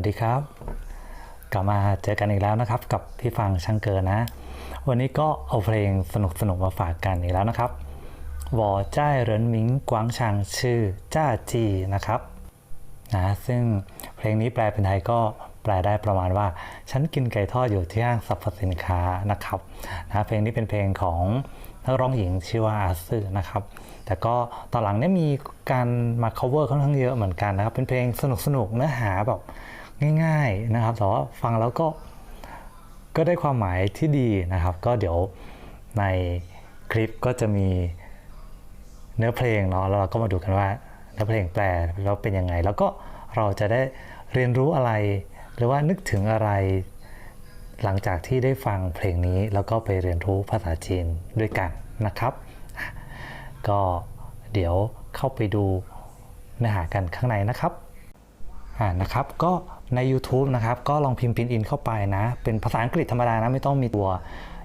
วัสดีครับ กลับมาเจอกันอีกแล้วนะครับ กับพี่ฟังช่างเกินนะ วันนี้ก็เอาเพลงสนุกสนุกมาฝากกันอีกแล้วนะครับวอจ้ายเหรินหมิงกวางชางชื่อจ้าจีนะครับนะซึ่งเพลงนี้แปลเป็นไทยก็แปลได้ประมาณว่า ฉันกินไก่ทอดอยู่ที่ห้างสรรพสินค้านะครับนะเพลงนี้เป็นเพลงของนักร้องหญิงชื่อว่าอาซึนะครับ แต่ก็ตอนหลังเนี่ยมีการมา cover ค่อนข้างเยอะเหมือนกันนะครับ เป็นเพลงสนุกสนุกเนื้อหาแบบ ง่ายๆนะครับแต่ว่าฟังแล้วก็ก็ได้ความหมายที่ดีนะครับ ก็เดี๋ยวในคลิปก็จะมีเนื้อเพลงเนาะแล้วเราก็มาดูกันว่าเนื้อเพลงแปลแล้วเป็นยังไง แล้วก็เราจะได้เรียนรู้อะไร หรือว่านึกถึงอะไรหลังจากที่ได้ฟังเพลงนี้แล้วก็ไปเรียนรู้ภาษาจีนด้วยกันนะครับ ก็เดี๋ยวเข้าไปดูเนื้อหากันข้างในนะครับอ่านะครับก็ ใน YouTube นะครับ ก็ลองพิมพ์พินอินเข้าไปนะ เป็นภาษาอังกฤษธรรมดานะ ไม่ต้องมีตัว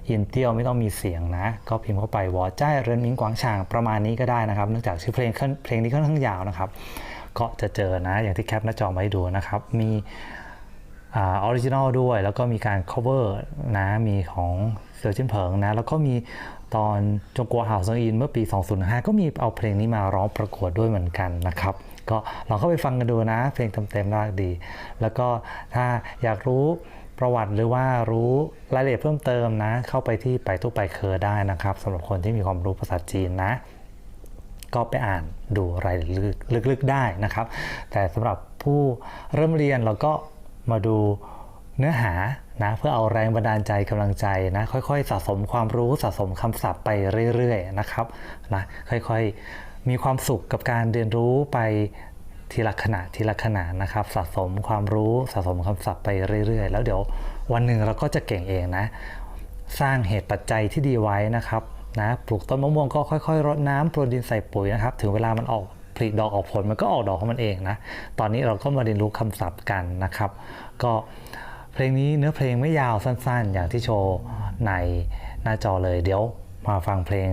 อินเตียวไม่ต้องมีเสียงนะ ก็พิมพ์เข้าไปวอจ้ายเรินมิงกวางฉางประมาณนี้ก็ได้นะครับ เนื่องจากชื่อเพลงเพลงนี้ค่อนข้างยาวนะครับ ก็จะเจอนะ อย่างที่แคปหน้าจอมาให้ดูนะครับ มีออริจินอลด้วย แล้วก็มีการ cover นะ มีของเสือจิ้นเผิงนะ แล้วก็มี ตอนจงกัวหาวเซิงอินเมื่อปี 2005 ก็มีเอาเพลงนี้มาร้องประกวดด้วยเหมือนกันนะครับ ก็ลองเข้าไปฟังกันดูนะ เพลงเต็มๆน่าดี แล้วก็ถ้าอยากรู้ประวัติหรือว่ารู้รายละเอียดเพิ่มเติมนะ เข้าไปที่ไปตู้ไปเคอได้นะครับสำหรับคนที่มีความรู้ภาษาจีนนะ ก็ไปอ่านดูรายละเอียดลึกๆได้นะครับ แต่สำหรับผู้เริ่มเรียนเราก็มาดูเนื้อหา นะเพื่อเอาแรงบันดาลใจกำลังใจนะค่อยๆ สะสมความรู้สะสมคำศัพท์ไปเรื่อยๆนะครับนะค่อยๆมีความสุขกับการเรียนรู้ไปทีละขณะทีละขณะนะครับ สะสมความรู้สะสมคำศัพท์ไปเรื่อยๆ แล้วเดี๋ยววันหนึ่งเราก็จะเก่งเองนะสร้างเหตุปัจจัยที่ดีไว้นะครับนะปลูกต้นมะม่วงก็ค่อยๆรดน้ำโปรยดินใส่ปุ๋ยนะครับ ถึงเวลามันออกผลิดอกออกผลมันก็ออกดอกของมันเองนะตอนนี้เราก็มาเรียนรู้คำศัพท์กันนะครับ ก็ เพลงนี้เนื้อเพลงไม่ยาวสั้นๆ อย่างที่โชว์ในหน้าจอเลยเดี๋ยวมาฟังเพลง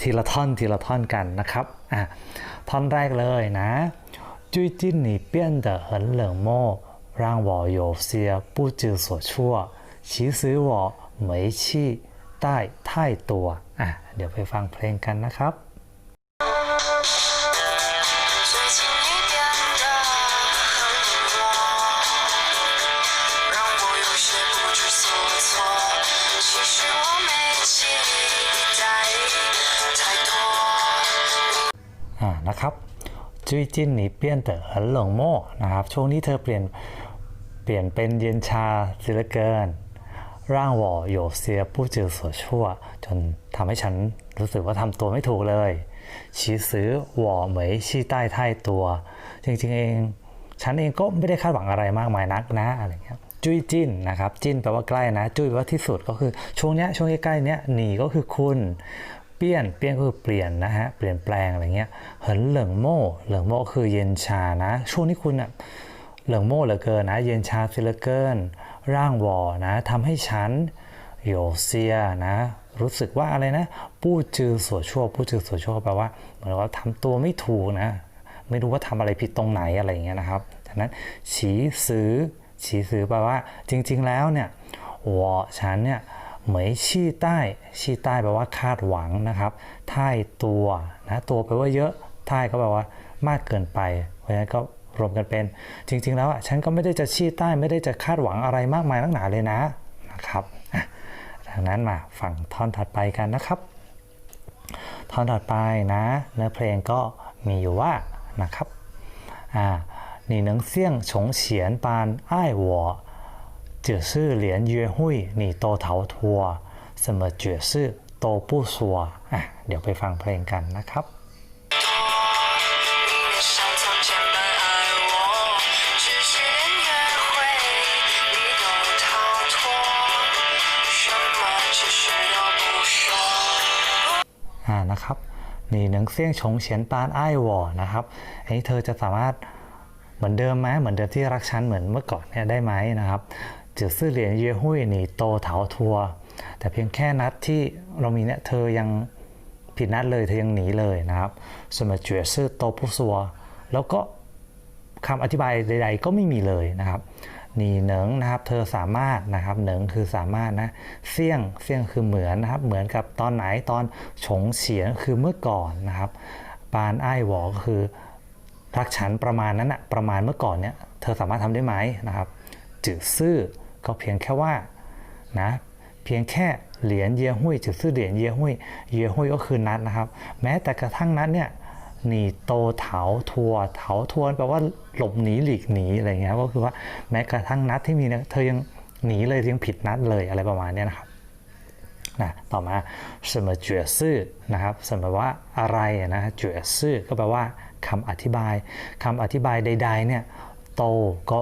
ทีละท่อนทีละท่อนกันนะครับท่อนแรกเลยนะจุยจินนี่เปี้ยนเดอเหินเหลิงโมร่างวอโยเซียปูจือสชั่วชีซื้อวอเหมยชี่ใต้ท้ายตัวเดี๋ยวไปฟังเพลงกันนะครับ นะครับจุยจินหนีเปลี่ยนเต๋อหลงโม่นะครับช่วงนี้เธอเปลี่ยนเปลี่ยนเป็นเย็นชาเสิเหลือเกิน ร่างวอโยเซียผู้จือสวชั่ว จนทำให้ฉันรู้สึกว่าทำตัวไม่ถูกเลยชีซื้อวอเหมยชี้ใต้ท้ายตัว จริงๆเอง ฉันเองก็ไม่ได้คาดหวังอะไรมากมายนักนะอะไรเงี้ยจุยจิ้นนะครับ จิ้นแปลว่าใกล้นะ จุยแปลว่าที่สุดก็คือช่วงเนี้ยช่วงใกล้ๆเนี้ยหนีก็คือคุณ เปลี่ยน เปลี่ยนก็คือเปลี่ยนนะฮะ เปลี่ยนแปลงอะไรเงี้ย เหินเหลิงโม่ เหลิงโม่คือเย็นชานะ ช่วงนี้คุณอะเหลิงโม่เหลือเกินนะ เย็นชาเสียเหลือเกิน ร่างวอนะทำให้ฉันโยเซียนะ รู้สึกว่าอะไรนะ ปู้จือสัวชั่ว ปู้จือสัวชั่วแปลว่าเหมือนว่าทำตัวไม่ถูกนะ ไม่รู้ว่าทำอะไรผิดตรงไหนอะไรอย่างเงี้ยนะครับฉะนั้นฉีซื้อฉีซื้อแปลว่าจริง ๆ แล้วเนี่ยวอฉันเนี่ย เหมยชี่ใต้ชี่ใต้แปลว่าคาดหวังนะครับท่ายตัวนะตัวแปลว่าเยอะท่ายก็แปลว่ามากเกินไป เพราะฉะนั้นก็รวมกันเป็น จริง ๆ แล้วอะฉันก็ไม่ได้จะชี้ใต้ไม่ได้จะคาดหวังอะไรมากมายนักหนาเลยนะนะครับดังนั้นมาฟังท่อนถัดไปกันนะครับ ท่อนถัดไปนะเนื้อเพลงก็มีอยู่ว่านะครับอ่าหนีหนังเสี่ยงฉงเฉียนปานอ้ายหัว 只是连约会你都逃脱什么解释都不说อ่ะเดี๋ยวไปฟังเพลงกันนะครับ 你也像从前般爱我，只是连约会你都逃脱，什么其实都不说。 อ่านะครับนี่หนังเซี่ยงชงเฉียนปานอ้ายวอนะครับอันนี้เธอจะสามารถเหมือนเดิมไหมเหมือนเดิมที่รักฉันเหมือนเมื่อก่อนเนี่ยได้ไหมนะครับ จือซื่อเหรียญเย่หุ้ยหนีโตเถาทัว แต่เพียงแค่นัดที่เรามีเนี่ยเธอยังผิดนัดเลยเธอยังหนีเลยนะครับ ส่วนมาเจือซื่อโตผู้ซัว แล้วก็คำอธิบายใด ๆ ก็ไม่มีเลยนะครับหนีเหนิงนะครับ เธอสามารถนะครับเหนิงคือสามารถนะเสี่ยงเสี่ยงคือเหมือนนะครับ เหมือนกับตอนไหนตอนฉงเฉียนคือเมื่อก่อนนะครับ ปานไอ้ายหวอก็คือรักฉันประมาณนั้นอะประมาณเมื่อก่อนเนี่ยเธอสามารถทำได้ไหมนะครับจือซื่อ็เพียงแค่ว่านะเพียงแค่เหรียญเยีหุ้ยจุดซื่อเหรียญเยีหุ้ยเยีหุ้ยก็คือนัดนะครับ แม้แต่กระทั่งนัดเนี่ยหนีโตเถาทัวเถาทวนแปลว่าหลบหนีหลีกหนีอะไรเงี้ยก็คือว่าแม้กระทั่งนัดที่มีเธอยังหนีเลยยังผิดนัดเลยอะไรประมาณนี้นะครับนะต่อมาเสมอเจียซื่อนะครับเสมอว่าอะไรนะเจีอซื่อก็แปลว่าคำอธิบาย คำอธิบายใดๆเนี่ยโตก็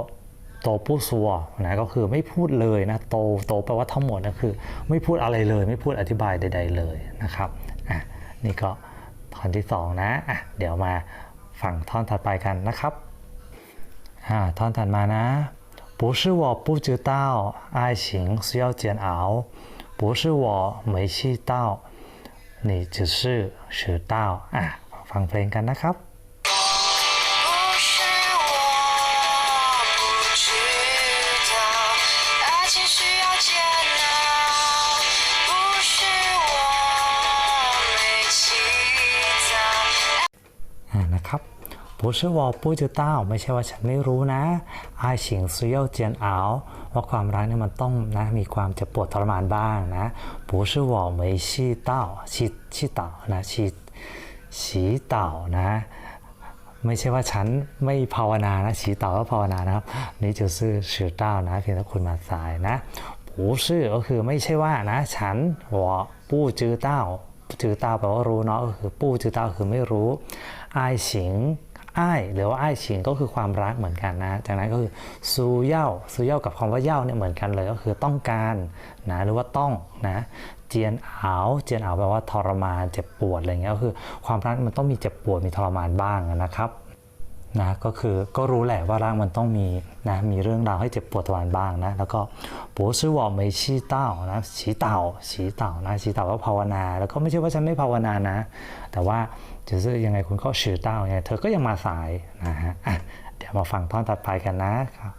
โตผู้สัวนะก็คือไม่พูดเลยนะโตโตแปลว่าทั้งหมดนะคือ ไม่พูดอะไรเลย ไม่พูดอธิบายใด ๆ เลยนะครับอ่ะนี่ก็ท่อนที่สองนะอ่ะเดี๋ยวมาฟังท่อนถัดไปกันนะครับ อ่าท่อนถัดมานะ不是我不知道爱情需要煎熬不是我没气到你只是迟到อ่ะฟังเพลงกันนะครับ 不是我不知道ไม่ใช่ว่าฉันไม่รู้นะ爱情需要煎熬ว่าความรักเนี่ยมันต้องนะมีความเจ็บปวดทรมานบ้างนะ不是我没气到气气到นะ气ฉีเต่านะ ไม่ใช่ว่าฉันไม่ภาวนานะฉีเต่าก็ภาวนานะครับ นี่จะซื่อชื่อเต้านะเพียงแต่คุณมาสายนะผูชื่อก็คือไม่ใช่ว่านะ ฉันหัวปู้จือเต้าจือเต้าแปลว่ารู้เนาะก็คือปู้จือเต้าคือไม่รู้ไอายฉิงไ ไอ้หรือว่าไอ้ฉิงก็คือความรักเหมือนกันนะ จากนั้นก็คือซูเย่าซูเย่ากับคำว่าเย่าเนี่ยเหมือนกันเลยก็คือต้องการนะหรือว่าต้องนะเจียนเอาเจียนเอาแปลว่าทรมานเจ็บปวดอะไรเงี้ยก็คือความรักมันต้องมีเจ็บปวดมีทรมานบ้างนะครับนะก็คือก็รู้แหละว่าร่างมันต้องมีนะมีเรื่องราวให้เจ็บปวดทรมานบ้างนะแล้วก็ปูซื่อว่าไม่ชีเต่านะชีเต่าชีเต่านะชีเต่าก็ภาวนา แล้วก็ไม่ใช่ว่าฉันไม่ภาวนานะ แต่ว่า จะซื้อยังไงคุณก็ฉีเต่าไงเธอก็ยังมาสายนะฮะอ่ะเดี๋ยวมาฟังท่อนถัดไปกันนะครับ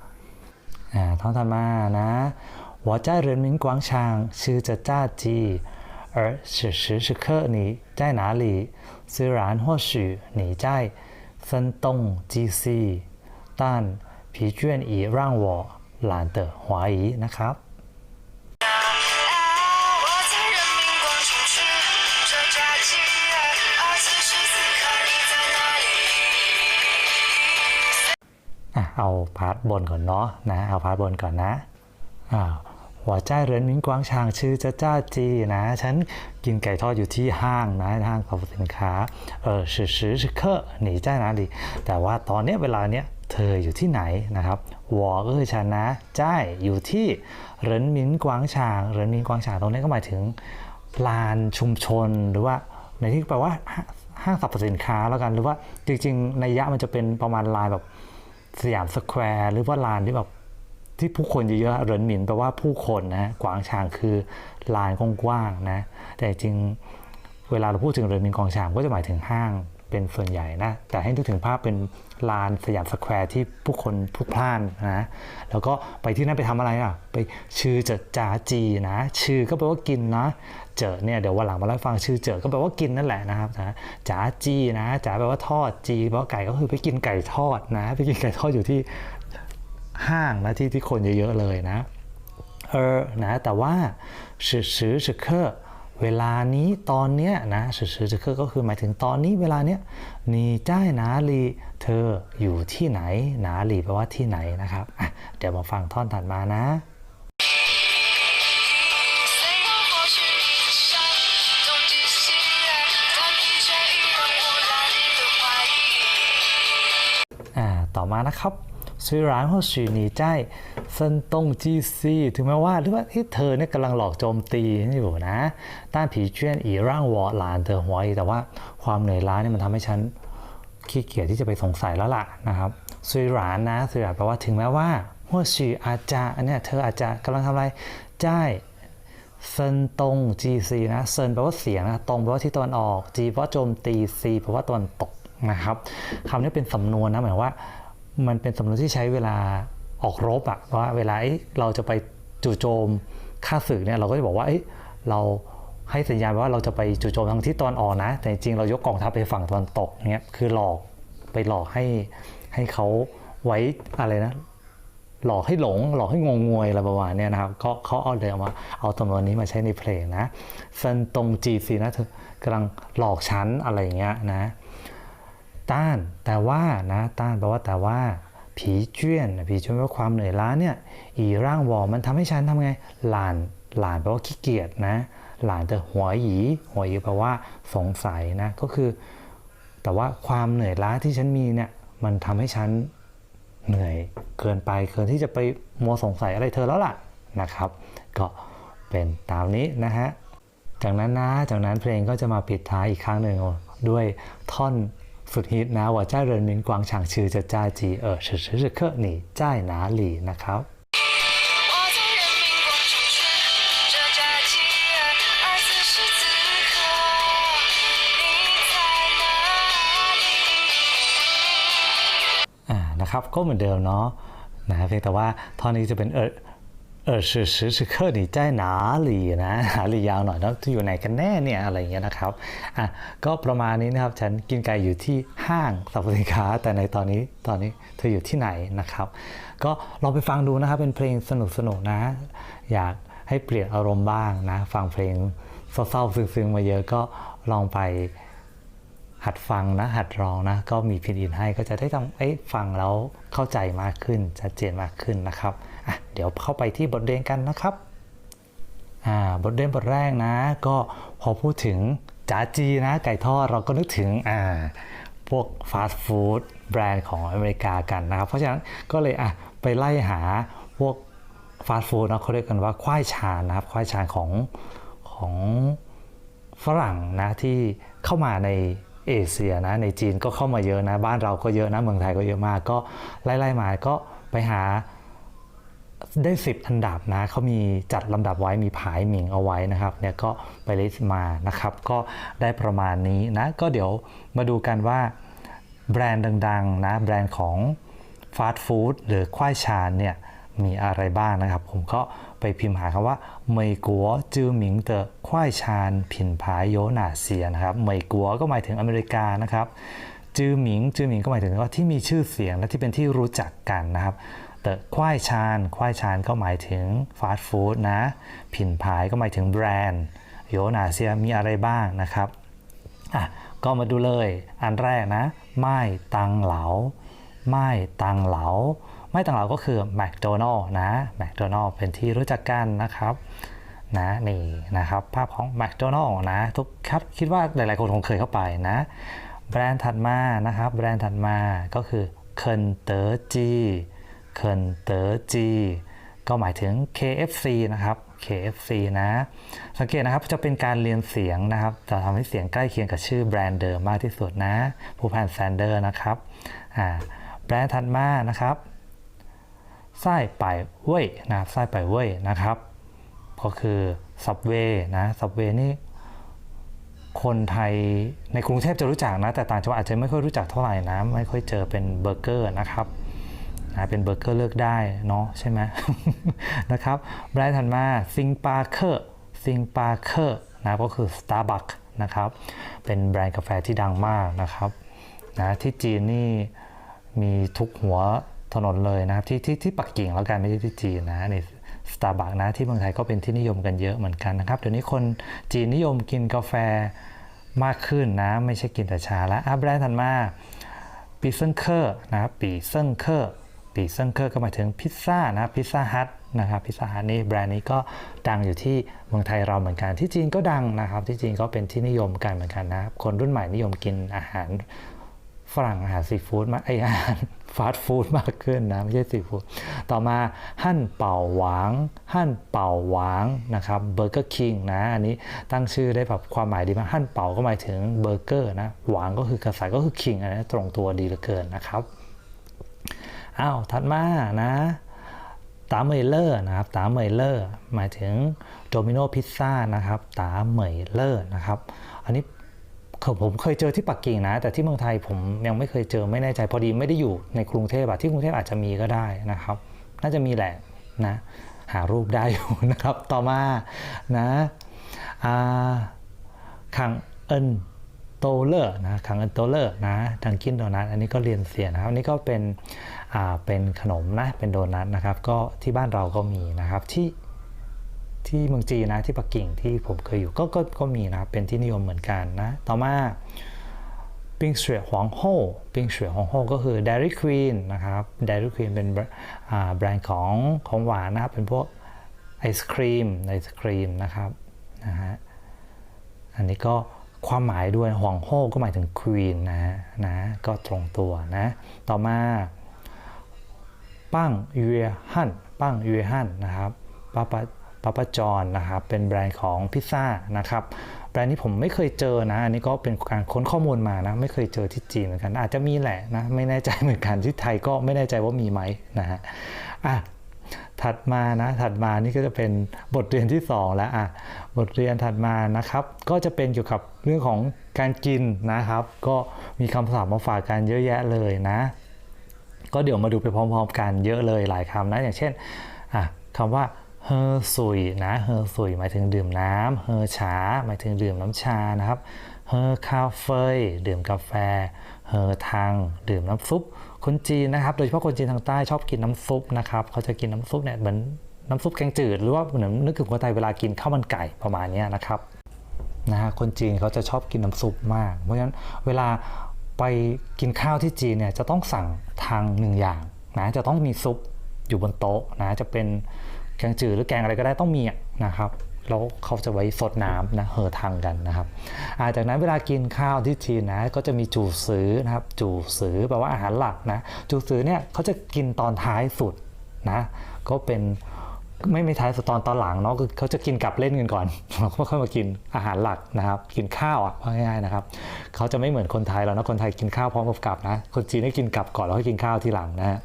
อ่าท่อนถัดมานะ我在人民广场吃着炸鸡而此时此刻你在哪里虽然或许你在声东击西但疲倦已让我懒得怀疑นะครับ เอาพาร์ทบนก่อนเนาะนะเอาพาร์ทบนก่อนนะอ่าหัวใจเรินมิงกวางชางชื่อจะจ้าจีนะ ฉันกินไก่ทอดอยู่ที่ห้างนะห้างสรรพสินค้าเออสื่อสือสือเคอหนีจ้านะดิแต่ว่าตอนเนี้ยเวลาเนี้ยเธออยู่ที่ไหนนะครับวอก็คือฉันนะจ้ายอยู่ที่เรินมินกวางชางเรินมินกวางชางตรงนี้ก็หมายถึงลานชุมชนหรือว่าในที่แปลว่าห้างสรรพสินค้าแล้วกันหรือว่าจริงๆในยยะมันจะเป็นประมาณลายแบบ สยามสแควร์หรือว่าลานที่แบบที่ผู้คนเยอะๆเรินหมินแปลว่าผู้คนนะกวางฉางคือลานกว้างๆนะแต่จริงเวลาเราพูดถึงเรินหมินกวางฉางก็จะหมายถึงห้าง เป็นส่วนใหญ่นะ แต่ให้นึกถึงภาพเป็นลานสยามสแควร์ที่ผู้คนพลุกพล่านนะ แล้วก็ไปที่นั่นไปทำอะไรอะ ไปชื่อเจอจาจีนะ ชื่อก็แปลว่ากินนะ เจอเนี่ยเดี๋ยววันหลังมาเล่าฟังชื่อเจอก็แปลว่ากินนั่นแหละนะครับนะจ๋าจีนะจ๋าแปลว่าทอดจีแปลว่าไก่ก็คือไปกินไก่ทอดนะ ไปกินไก่ทอดอยู่ที่ห้างนะที่ที่คนเยอะๆเลยนะ เออนะแต่ว่าสื่อสื่อสือเคอ เวลานี้ตอนเนี้ยนะสื่อสื่อจะก็คือหมายถึงตอนนี้เวลาเนี้ยนี่จ้านาลีเธออยู่ที่ไหนนาลีแปลว่าที่ไหนนะครับเดี๋ยวมาฟังท่อนถัดมานะต่อมานะครับ 虽然或许你在เส้นตงจีซีถึงแม้ว่าหรือว่าเฮ้ยเธอเนี่ยกำลังหลอกโจมตีอยู่นะต้านผีเจี้ยนอีร่างวอหลานเธอหัวอีแต่ว่าความเหนื่อยล้าเนี่ยมันทำให้ฉันขี้เกียจที่จะไปสงสัยแล้วล่ะนะครับ虽然นะ虽然แปลว่าถึงแม้ว่า或许อาจจะอันเนี้ยเธออาจจะกำลังทำอะไรใจเซินตงจีซีนะเซินแปลว่าเสียงนะตรงแปลว่าที่ตะวันออกจีแปลว่าโจมตีซีแปลว่าตะวันตกนะครับคำนี้เป็นสำนวนนะหมายว่า มันเป็นสำนวนที่ใช้เวลาออกรบอะว่าเวลาเราจะไปจู่โจมข้าศึกเนี่ยเราก็จะบอกว่าเอ้ยเราให้สัญญาณว่าเราจะไปจู่โจมทางทิศตะวันออกนะ แต่จริงเรายกกองทัพไปฝั่งตะวันตกเนี่ยคือหลอกไปหลอกให้ให้เขาไว้อะไรนะ หลอกให้หลง หลอกให้งงงวยอะไรประมาณนี้นะครับก็เขาเอาเลยเอามาเอาตำนวนนี้มาใช้ในเพลงนะเซินตงจีซีนะเธอกำลังหลอกฉันอะไรอย่างเงี้ยนะ ต้าน แต่ว่านะต้านแปลว่าแต่ว่าผีเจี้ยนผีเจี้ยนแปลว่าความเหนื่อยล้าเนี่ยอีร่างวอมันทำให้ฉันทำไงหลานหลานแปลว่าขี้เกียจนะ หลานแต่หัวหยีหัวหยีแปลว่าสงสัยนะก็คือ แต่ว่าความเหนื่อยล้าที่ฉันมีเนี่ยมันทำให้ฉันเหนื่อยเกินไปเกินที่จะไปมัวสงสัยอะไรเธอแล้วล่ะนะครับ ก็เป็นตามนี้นะฮะจากนั้นนะจากนั้นเพลงก็จะมาปิดท้ายอีกครั้งหนึ่งด้วยท่อน ฝึกฮิตนะว่าจ้าเรินมินกวางฉางชื่อจะจ้าจีเออชื่อชื่อเคอหนีจ้ายนาหลีนะครับนะครับก็เหมือนเดิมเนาะนะเพียงแต่ว่าท่อนนี้จะเป็นเออ เออชื่อชื่อชื่อเคหนีจ้ายหนาหลีนะหาหลียาวหน่อยเนาะที่อยู่ไหนกันแน่เนี่ยอะไรเงี้ยนะครับอะก็ประมาณนี้นะครับฉันกินไก่อยู่ที่ห้างสรรพสินค้า แต่ในตอนนี้ตอนนี้เธออยู่ที่ไหนนะครับ ก็ลองไปฟังดูนะครับเป็นเพลงสนุกสนุกนะ อยากให้เปลี่ยนอารมณ์บ้างนะ ฟังเพลงเศร้าๆซึ้งๆมาเยอะก็ลองไปหัดฟังนะหัดร้องนะก็มีพินอินให้ก็จะได้ทำเอ้ฟังแล้วเข้าใจมากขึ้นชัดเจนมากขึ้นนะครับ อะเดี๋ยวเข้าไปที่บทเรียนกันนะครับอ่าบทเรียนบทแรกนะ ก็พอพูดถึงจ๋าจีนะไก่ทอดเราก็นึกถึงอ่าพวกฟาสต์ฟู้ดแบรนด์ของอเมริกากันนะครับ เพราะฉะนั้นก็เลยอะไปไล่หาพวกฟาสต์ฟู้ดนะเขาเรียกกันว่าควายชานนะครับควายชานของของฝรั่งนะที่เข้ามาในเอเชียนะในจีนก็เข้ามาเยอะนะ บ้านเราก็เยอะนะเมืองไทยก็เยอะมากก็ไล่ๆมาก็ไปหา ได้ 10 อันดับนะเขามีจัดลำดับไว้มีผายหมิงเอาไว้นะครับเนี่ยก็ไปลิสต์มานะครับ ก็ได้ประมาณนี้นะ ก็เดี๋ยวมาดูกันว่าแบรนด์ดังๆนะแบรนด์ของฟาสต์ฟู้ดหรือควายชานเนี่ยมีอะไรบ้างนะครับ ผมก็ไปพิมพ์หาคำว่าเมยกัวจือหมิงเตอควายชานผินผายโยนาเซียนะครับเมยกัวก็หมายถึงอเมริกานะครับจือหมิงจือหมิงก็หมายถึงว่าที่มีชื่อเสียงและที่เป็นที่รู้จักกันนะครับ แต่ควายชานควายชานก็หมายถึงฟาสต์ฟู้ดนะ ผินผายก็หมายถึงแบรนด์โยนาเซียมีอะไรบ้างนะครับอะก็มาดูเลยอันแรกนะ ไม้ตังเหลา ไม้ตังเหลา ไม้ตังเหลาก็คือแมคโดนัลล์นะแมคโดนัลล์เป็นที่รู้จักกันนะครับนะนี่นะครับภาพของแมคโดนัลล์นะทุกครับคิดว่าหลายๆคนคงเคยเข้าไปนะ แบรนด์ถัดมานะครับ แบรนด์ถัดมาก็คือเคินเตอร์จี เคินเตอร์จีก็หมายถึง KFC นะครับ KFC นะ สังเกตนะครับจะเป็นการเรียนเสียงนะครับ จะทำให้เสียงใกล้เคียงกับชื่อแบรนด์เดิมมากที่สุดนะผู้พันแซนเดอร์นะครับแบรนด์ถัดมานะครับไส้ไปเว่ยนะครับไส้ไปเว่ยนะครับ ก็คือ Subway นะ Subway นี่คนไทยในกรุงเทพจะรู้จักนะ แต่ต่างจังหวัดอาจจะไม่ค่อยรู้จักเท่าไหร่นะ ไม่ค่อยเจอเป็นเบอร์เกอร์นะครับ เป็นเบอร์เกอร์เลือกได้เนาะใช่ไหมนะครับแบรนด์ถัดมาซิงปาเคอร์ซิงปาเคอร์นะก็คือ Starbucks นะครับ เป็นแบรนด์กาแฟที่ดังมากนะครับนะที่จีนนี่มีทุกหัวถนนเลยนะครับที่ที่ที่ปักกิ่งแล้วกันไม่ใช่ที่จีนนะนี่สตาร์บัคนะที่เมืองไทยก็เป็นที่นิยมกันเยอะเหมือนกันนะครับเดี๋ยวนี้คนจีนนิยมกินกาแฟมากขึ้นนะ ไม่ใช่กินแต่ชาแล้วอะแบรนด์ถัดมาปีเซิงเคอร์นะปีเซิงเคอร์ ปีเซิงเคอร์ก็หมายถึงพิซซ่านะพิซซ่าฮัทนะครับพิซซ่าฮัทนี่แบรนด์นี้ก็ดังอยู่ที่เมืองไทยเราเหมือนกัน ที่จีนก็ดังนะครับ ที่จีนก็เป็นที่นิยมกันเหมือนกันนะคนรุ่นใหม่นิยมกินอาหารฝรั่งอาหารซีฟู้ดมากไออาหารฟาสต์ฟู้ดมากขึ้นนะไม่ใช่ซีฟู้ดต่อมาหั่นเป่าหวางหั่นเป่าหวางนะครับเบอร์เกอร์คิงนะอันนี้ตั้งชื่อได้แบบความหมายดีมากหั่นเป่าก็หมายถึงเบอร์เกอร์นะหวางก็คือกษัตริย์ก็คือคิงอันนี้ตรงตัวดีเหลือเกินนะครับ อ้าวถัดมานะตาเหมยเลอร์นะครับตาเหมยเลอร์หมายถึงโดมิโนพิซซ่านะครับตาเหมยเลอร์นะครับอันนี้คือผมเคยเจอที่ปักกิ่งนะ แต่ที่เมืองไทยผมยังไม่เคยเจอไม่แน่ใจพอดีไม่ได้อยู่ในกรุงเทพอะที่กรุงเทพอาจจะมีก็ได้นะครับ น่าจะมีแหละนะหารูปได้อยู่นะครับ ต่อมานะคังเอินโตเลอร์นะคังเอินโตเลอร์นะดังกินโดนัทอันนี้ก็เรียนเสียนะครับอันนี้ก็เป็น เป็นขนมนะเป็นโดนัทนะครับก็ที่บ้านเราก็มีนะครับที่ที่เมืองจีนนะที่ปักกิ่งที่ผมเคยอยู่ก็ก็ก็มีนะครับเป็นที่นิยมเหมือนกันนะต่อมาปิงเสวยหวงโฮปิงเสวยหวงโฮก็คือ Dairy Queen นะครับ Dairy Queen เป็นแบรนด์ของของหวานนะครับเป็นพวกไอศครีมไอศครีมนะครับนะฮะอันนี้ก็ความหมายด้วยหวงโฮก็หมายถึง Queen นะฮะนะก็ตรงตัวนะ ต่อมา ปั้งเยฮั่นปั้งเยฮั่นนะครับปาปาปาปาจอนนะครับเป็นแบรนด์ของพิซซ่านะครับแบรนด์นี้ผมไม่เคยเจอนะอันนี้ก็เป็นการค้นข้อมูลมานะไม่เคยเจอที่จีนเหมือนกัน อาจจะมีแหละนะไม่แน่ใจเหมือนกันที่ไทยก็ไม่แน่ใจว่ามีไหมนะฮะอะถัดมานะถัดมานี่ก็จะเป็นบทเรียนที่สองแล้วอะบทเรียนถัดมานะครับ ก็จะเป็นเกี่ยวกับเรื่องของการกินนะครับ ก็มีคำศัพท์มาฝากกันเยอะแยะเลยนะ ก็เดี๋ยวมาดูไปพร้อมๆกันเยอะเลยหลายคำนะ อย่างเช่นคำว่าเฮอซุยนะเฮอซุยหมายถึงดื่มน้ำเฮอฉาหมายถึงดื่มน้ำชานะครับเฮอคาเฟ่ดื่มกาแฟเฮอทังดื่มน้ำซุป คนจีนนะครับ โดยเฉพาะคนจีนทางใต้ชอบกินน้ำซุปนะครับเขาจะกินน้ำซุปเนี่ยเหมือนน้ำซุปแกงจืด หรือว่าเหมือนนึกถึงคนไทยเวลากินข้าวมันไก่ประมาณนี้นะครับนะฮะคนจีนเขาจะชอบกินน้ำซุปมาก เพราะฉะนั้นเวลา ไปกินข้าวที่จีนเนี่ยจะต้องสั่งทางหนึ่งอย่างนะจะต้องมีซุปอยู่บนโต๊ะนะจะเป็นแกงจืดหรือแกงอะไรก็ได้ต้องมีนะครับแล้วเขาจะไว้สดน้ำนะเฮอทางกันนะครับาจากนั้นเวลากินข้าวที่จีนนะก็จะมีจูซือนะครับจูซือแปลว่าอาหารหลักนะจูซือเนี่ยเขาจะกินตอนท้ายสุดนะก็เป็น ไม่ไม่ท้ายสุดตอนตอนหลังเนาะคือเขาจะกินกับเล่นกันก่อนเราก็ค่อยมากินอาหารหลักนะครับกินข้าวอะง่ายๆนะครับเขาจะไม่เหมือนคนไทยเรานะคนไทยกินข้าวพร้อมกับกับนะคนจีนได้กินกับก่อนแล้วค่อยกินข้าวทีหลังนะฮะ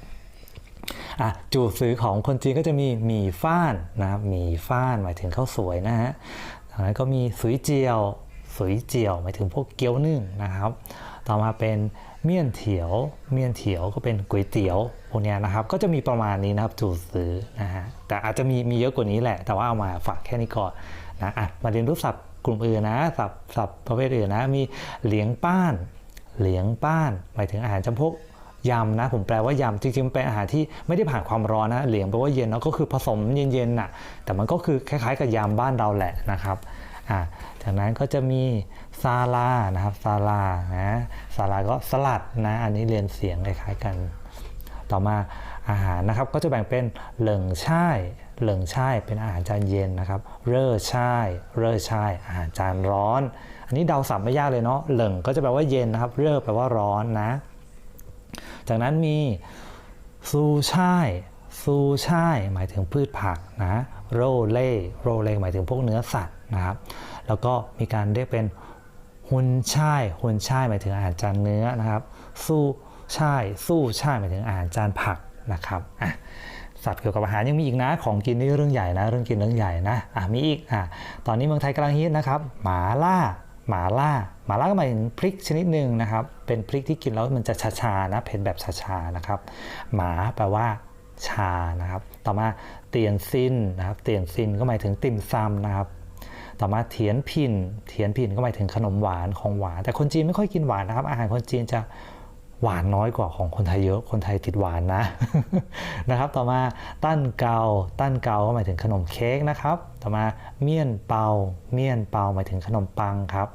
อะจูซื้อของคนจีนก็จะมีหมี่ฟ้านนะครับหมี่ฟ้านหมายถึงข้าวสวยนะฮะจากนั้นก็มีสุยเจียวสุยเจียวหมายถึงพวกเกี๊ยวนึ่งนะครับ ต่อมาเป็นเมี่ยนเถียว เมี่ยนเถียวก็เป็นก๋วยเตี๋ยว พวกนี้นะครับก็จะมีประมาณนี้นะครับจูซื้อนะฮะแต่อาจจะมีมีเยอะกว่านี้แหละ แต่ว่าเอามาฝากแค่นี้ก่อนนะอะมาเรียนรู้ศัพท์กลุ่มอื่นนะศัพท์ศัพท์ประเภทอื่นนะมีเหลียงป้าน เหลียงป้าน หมายถึงอาหารจำพวกยำนะผมแปลว่ายำจริงๆมันเป็นอาหารที่ไม่ได้ผ่านความร้อนนะเหลียงแปลว่าเย็นเนาะก็คือผสมเย็นๆน่ะแต่มันก็คือคล้ายๆกับยำบ้านเราแหละนะครับอ่าจากนั้นก็จะมีซาลานะครับซาลานะซาลาก็สลัดนะอันนี้เรียนเสียงคล้ายๆกัน ต่อมาอาหารนะครับก็จะแบ่งเป็นเหลิงช่ายเหลิงช่ายเป็นอาหารจานเย็นนะครับ เร่อช่ายเร่อช่ายอาหารจานร้อน อันนี้เดาสับไม่ยากเลยเนาะเหลิงก็จะแปลว่าเย็นนะครับ เร่อแปลว่าร้อนนะ จากนั้นมีซูช่ายซูช่ายหมายถึงพืชผักนะโรเล่โรเล่หมายถึงพวกเนื้อสัตว์นะครับ แล้วก็มีการเรียกเป็นฮุนช่ายฮุนช่ายหมายถึงอาหารจานเนื้อนะครับ สู้ช่สู้ช่ายหมายถึงอาหารจานผักนะครับอะสัตว์เกี่ยวกับอาหารยังมีอีกนะ ของกินนี่เรื่องใหญ่นะเรื่องกินเรื่องใหญ่นะอะมีอีกอะตอนนี้เมืองไทยกำลังฮิตนะครับหมาล่าหมาล่าหมาล่าก็หมายถึงพริกชนิดหนึ่งนะครับ เป็นพริกที่กินแล้วมันจะชาๆนะเผ็ดแบบชาๆนะครับ หมาแปลว่าชานะครับ ต่อมาเตียนซินนะครับ เตียนซินก็หมายถึงติ่มซำนะครับ ต่อมาเทียนพินเทียนพินก็หมายถึงขนมหวานของหวาน แต่คนจีนไม่ค่อยกินหวานนะครับ อาหารคนจีนจะ หวานน้อยกว่าของคนไทยเยอะ คนไทยติดหวานนะนะครับ ต่อมาตั้นเกา ตั้นเกาก็หมายถึงขนมเค้กนะครับ ต่อมาเมี่ยนเปา เมี่ยนเปาหมายถึงขนมปังครับ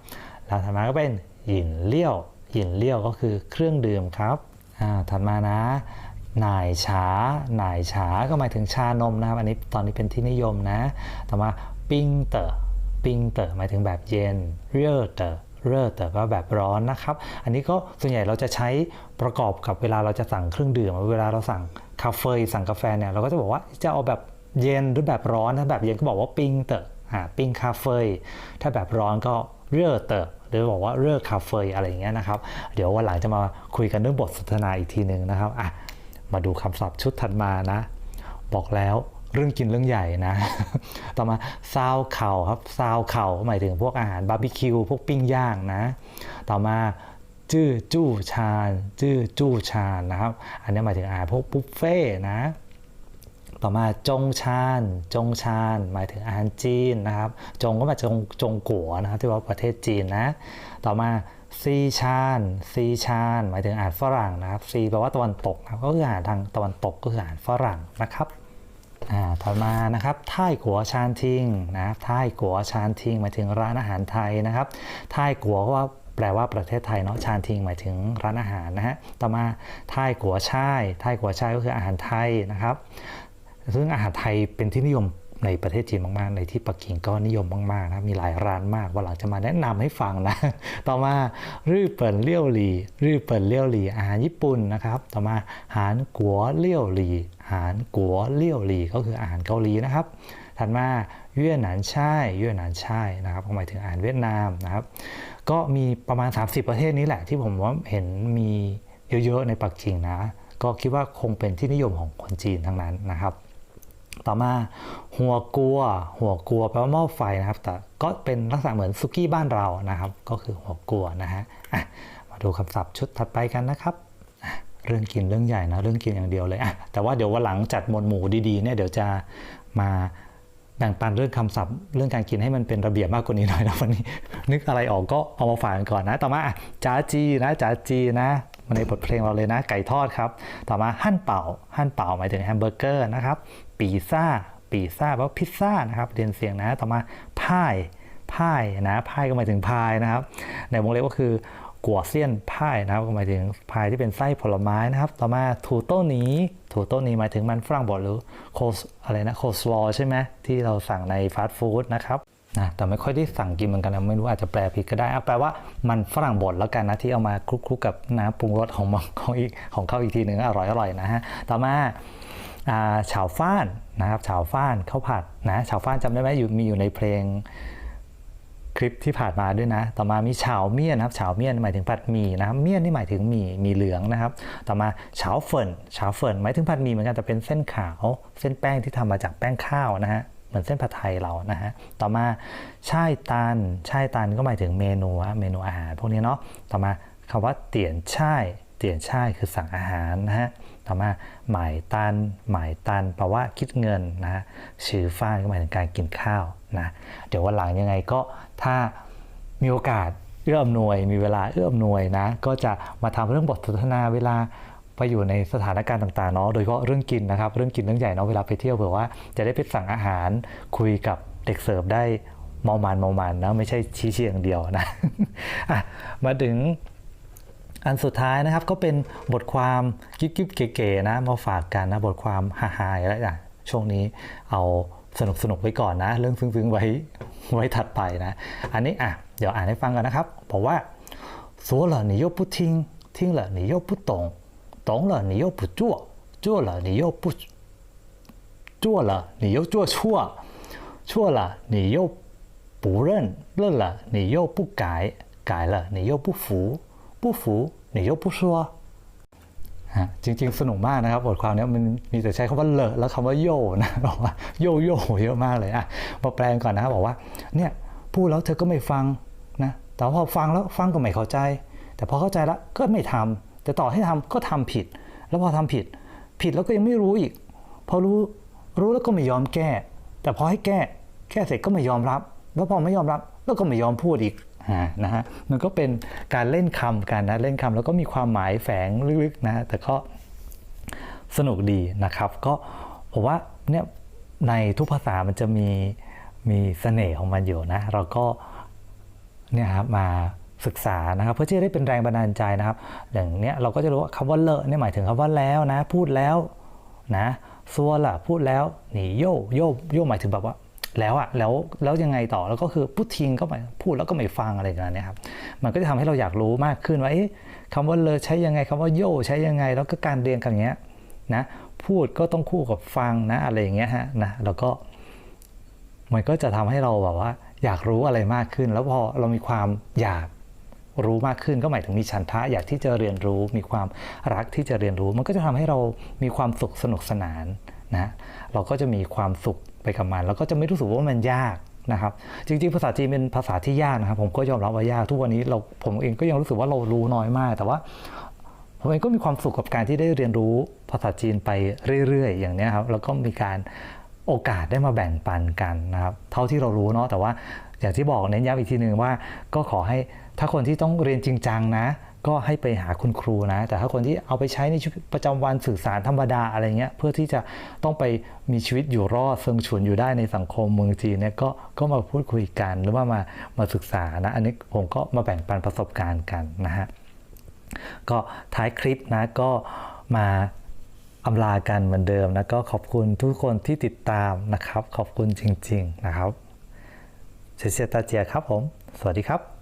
แล้วถัดมาก็เป็นหยินเลี่ยว หยินเลี่ยวก็คือเครื่องดื่มครับอ่าถัดมานะหน่ายฉาหน่ายฉาก็หมายถึงชานมนะครับ อันนี้ตอนนี้เป็นที่นิยมนะ ต่อมาปิ้งเต๋อปิ้งเต๋อหมายถึงแบบเย็นเร่อเต๋อ เร่อเต๋อก็แบบร้อนนะครับ อันนี้ก็ส่วนใหญ่เราจะใช้ประกอบกับเวลาเราจะสั่งเครื่องดื่ม เวลาเราสั่งคาเฟ่สั่งกาแฟเนี่ยเราก็จะบอกว่าจะเอาแบบเย็นหรือแบบร้อนถ้าแบบเย็นก็บอกว่าปิ้งเตออ่าปิ้งคาเฟ่ถ้าแบบร้อนก็เร่อเต๋อหรือบอกว่าเร่อคาเฟ่อะไรอย่างเงี้ยนะครับ เดี๋ยววันหลังจะมาคุยกันเรื่องบทสนทนาอีกทีหนึ่งนะครับอะมาดูคำศัพท์ชุดถัดมานะ บอกแล้ว เรื่องกินเรื่องใหญ่นะ ต่อมาซาวเข่าครับซาวเข่าหมายถึงพวกอาหารบาร์บีคิวพวกปิ้งย่างนะ ต่อมาจื้อจู้ชาญจื้อจู้ชาญนะครับ อันนี้หมายถึงอาหารพวกบุฟเฟ่นะ ต่อมาจงชานจงชานหมายถึงอาหารจีนนะครับ จงก็มาจงจงกัวนะครับที่ว่าประเทศจีนนะ ต่อมาซีชานซีชานหมายถึงอาหารฝรั่งนะครับซีแปลว่าตะวันตกนะครับก็คืออาหารทางตะวันตกก็คืออาหารฝรั่งนะครับ อ่าต่อมานะครับท่ายกัวชานทิงนะท่ายกัวชานทิงหมายถึงร้านอาหารไทยนะครับท่ายกัวก็ว่าแปลว่าประเทศไทยเนาะชานทิงหมายถึงร้านอาหารนะฮะต่อมาท่ายกัวช่ายท่ายกัวช่ายก็คืออาหารไทยนะครับ ซึ่งอาหารไทยเป็นที่นิยมในประเทศจีนมาก ๆ ในที่ปักกิ่งก็นิยมมาก ๆ นะ มีหลายร้านมาก วันหลังจะมาแนะนำให้ฟังนะ ต่อมารื่อเปิ่นเลี่ยวหลีรื่อเปิ่นเลี่ยวหลีอาหารญี่ปุ่นนะครับ ต่อมาหานกัวเลี่ยวหลี หานกัวเลี่ยวหลีก็คืออาหารเกาหลีนะครับ ถัดมาเวียดนามช่ายเวียดนามช่นะครับหมายถึงอาหารเวียดนามนะครับ ก็มีประมาณ 30 ประเทศนี้แหละที่ผมว่าเห็นมีเยอะๆในปักกิ่งนะ ก็คิดว่าคงเป็นที่นิยมของคนจีนทั้งนั้นนะครับ ต่อมาหัวกัว หัวกัวแปลว่าหม้อไฟนะครับ แต่ก็เป็นลักษณะเหมือนซุกี้บ้านเรานะครับ ก็คือหัวกัวนะฮะมาดูคำศัพท์ชุดถัดไปกันนะครับ เรื่องกินเรื่องใหญ่นะเรื่องกินอย่างเดียวเลยอะแต่ว่าเดี๋ยววันหลังจัดหมวดหมู่ดีๆเนี่ยเดี๋ยวจะมาแบ่งปันเรื่องคำศัพท์ เรื่องการกินให้มันเป็นระเบียบมากกว่านี้หน่อยนะวันนี้ นึกอะไรออกก็เอามาฝากกันก่อนนะ ต่อมาจ้าจีนะจ้าจีนะมาในบทเพลงเราเลยนะ ไก่ทอดครับ ต่อมาหั่นเป่าหั่นเป่าหมายถึงแฮมเบอร์เกอร์นะครับปีซ่าปีซ่าแปลว่าพิซซ่านะครับเรียนเสียงนะ ต่อมาพายพายนะพายก็หมายถึงพายนะครับในวงเล็บก็คือ กัวเซียนพายนะครับหมายถึงพายที่เป็นไส้ผลไม้นะครับ ต่อมาถูโต้หนีถูโต้หนีหมายถึงมันฝรั่งบดหรือโคสอะไรนะโคสลอใช่ไหมที่เราสั่งในฟาสต์ฟู้ดนะครับนะแต่ไม่ค่อยได้สั่งกินเหมือนกันนะไม่รู้อาจจะแปลผิดก็ได้เอาแปลว่ามันฝรั่งบดแล้วกันนะที่เอามาคลุกๆกับน้ำปรุงรสของของอีกของเขาอีกทีหนึ่งอร่อยอร่อยนะฮะต่อมาอ่าฉาวฟ้านนะครับฉาวฟ้านข้าวผัดนะฉาวฟ้านจำได้ไหมอยู่มีอยู่ในเพลง คลิปที่ผ่านมาด้วยนะ ต่อมามีเฉาเมี่ยนนะครับเฉาเมี่ยนหมายถึงผัดหมี่นะครับ เมี่ยนนี่หมายถึงหมี่หมี่เหลืองนะครับ ต่อมาเฉาเฟินเฉาเฟินหมายถึงผัดหมี่เหมือนกันแต่เป็นเส้นขาว เส้นแป้งที่ทำมาจากแป้งข้าวนะฮะ เหมือนเส้นผัดไทยเรานะฮะ ต่อมาช่ายตันช่ายตันก็หมายถึงเมนูเมนูอาหารพวกนี้เนาะ ต่อมาคำว่าเตี่ยนช่ายเตี่ยนช่ายคือสั่งอาหารนะฮะ ต่อมาหมายตันหมายตันแปลว่าคิดเงินนะชื่อฟ้านก็หมายถึงการกินข้าวนะเดี๋ยววันหลังยังไงก็ถ้ามีโอกาสเอื้ออำนวย มีเวลาเอื้ออำนวยนะก็จะมาทำเรื่องบทสนทนาเวลาไปอยู่ในสถานการณ์ต่างๆเนาะโดยเฉพาะเรื่องกินนะครับ เรื่องกินเรื่องใหญ่เนาะเวลาไปเที่ยวเผื่อว่าจะได้ไปสั่งอาหารคุยกับเด็กเสิร์ฟได้เมามันเมามันนะไม่ใช่ชี้เชียอย่างเดียวนะะมาถึง อันสุดท้ายนะครับก็เป็นบทความกิ๊บกิ๊บเก๋ๆนะมาฝากกันนะบทความฮาๆแล้วอ่ะช่วงนี้เอาสนุกสนุกๆไว้ก่อนนะ เรื่องซึ้งๆไว้ไว้ถัดไปนะ อันนี้อ่ะเดี๋ยวอ่านให้ฟังกันนะครับบอกว่า说了你又不听听了你又不懂懂了你又不做做了你又不做了你又做错错了你又不认认了你又不改改了你又不服不服 你又不说ฮะจริง ๆ สนุกมากนะครับบทความเนี้ยมันมีแต่ใช้คำว่าเลอะแล้วคำว่าโยนะ บอกว่าโยโย่เยอะมากเลยอ่ะมาแปลก่อนนะครับบอกว่าเนี่ยพูดแล้วเธอก็ไม่ฟังนะแต่พอฟังแล้วฟังก็ไม่เข้าใจ แต่พอเข้าใจแล้วก็ไม่ทำแต่ต่อให้ทำก็ทำผิด แล้วพอทำผิด ผิดแล้วก็ยังไม่รู้อีก พอรู้รู้แล้วก็ไม่ยอมแก้ แต่พอให้แก้แก้เสร็จก็ไม่ยอมรับ แล้วพอไม่ยอมรับแล้วก็ไม่ยอมพูดอีกอ่า นะฮะมันก็เป็นการเล่นคำกันนะเล่นคำแล้วก็มีความหมายแฝงลึกๆนะแต่ก็สนุกดีนะครับ ก็ผมว่าเนี่ยในทุกภาษามันจะมีมีเสน่ห์ของมันอยู่นะเราก็เนี่ยครับมาศึกษานะครับ เพื่อที่จะได้เป็นแรงบันดาลใจนะครับ อย่างเนี้ยเราก็จะรู้ว่าคำว่าเลอะเนี่ยหมายถึงคำว่าแล้วนะ พูดแล้วนะซัวล่ะพูดแล้วหนีโยโยโยหมายถึงแบบว่า แล้วอะแล้วแล้วยังไงต่อแล้วก็คือพูดทิ้งก็หมายพูดแล้วก็ไม่ฟังอะไรอย่างเงี้ยครับมันก็จะทำให้เราอยากรู้มากขึ้นว่าเอ๊ะคำว่าเลอใช้ยังไงคำว่าโยใช้ยังไง แล้วก็การเรียนกันอย่างเงี้ยนะพูดก็ต้องคู่กับฟังนะอะไรอย่างเงี้ยฮะนะแล้วก็ มันก็จะทำให้เราแบบว่า อยากรู้อะไรมากขึ้น แล้วพอเรามีความอยากรู้มากขึ้นก็หมายถึงมีฉันทะอยากที่จะเรียนรู้ มีความรักที่จะเรียนรู้ มันก็จะทำให้เรามีความสุขสนุกสนานนะเราก็จะมีความสุข ไปกับมัน แล้วก็จะไม่รู้สึกว่ามันยากนะครับจริงๆ ภาษาจีนเป็นภาษาที่ยากนะครับผมก็ยอมรับว่ายากทุกวันนี้เราผมเองก็ยังรู้สึกว่าเรารู้น้อยมาก แต่ว่าผมเองก็มีความสุขกับการที่ได้เรียนรู้ภาษาจีนไปเรื่อยๆ อย่างนี้ครับแล้วก็มีการโอกาสได้มาแบ่งปันกันนะครับเท่าที่เรารู้เนาะแต่ว่าอย่างที่บอกเน้นย้ำอีกทีหนึ่งว่า ก็ขอให้ถ้าคนที่ต้องเรียนจริงจังนะ ก็ให้ไปหาคุณครูนะ แต่ถ้าคนที่เอาไปใช้ในชีวิตประจำวันสื่อสารธรรมดาอะไรเงี้ยเพื่อที่จะต้องไปมีชีวิตอยู่รอดเซิงฉุนอยู่ได้ในสังคมเมืองจีนเนี่ยก็ก็มาพูดคุยกันหรือว่ามามาศึกษานะ อันนี้ผมก็มาแบ่งปันประสบการณ์กันนะฮะก็ท้ายคลิปนะก็มาอำลากันเหมือนเดิมนะก็ขอบคุณทุกคนที่ติดตามนะครับ ขอบคุณจริง ๆ นะครับเสียเสียตาเจียครับผม สวัสดีครับ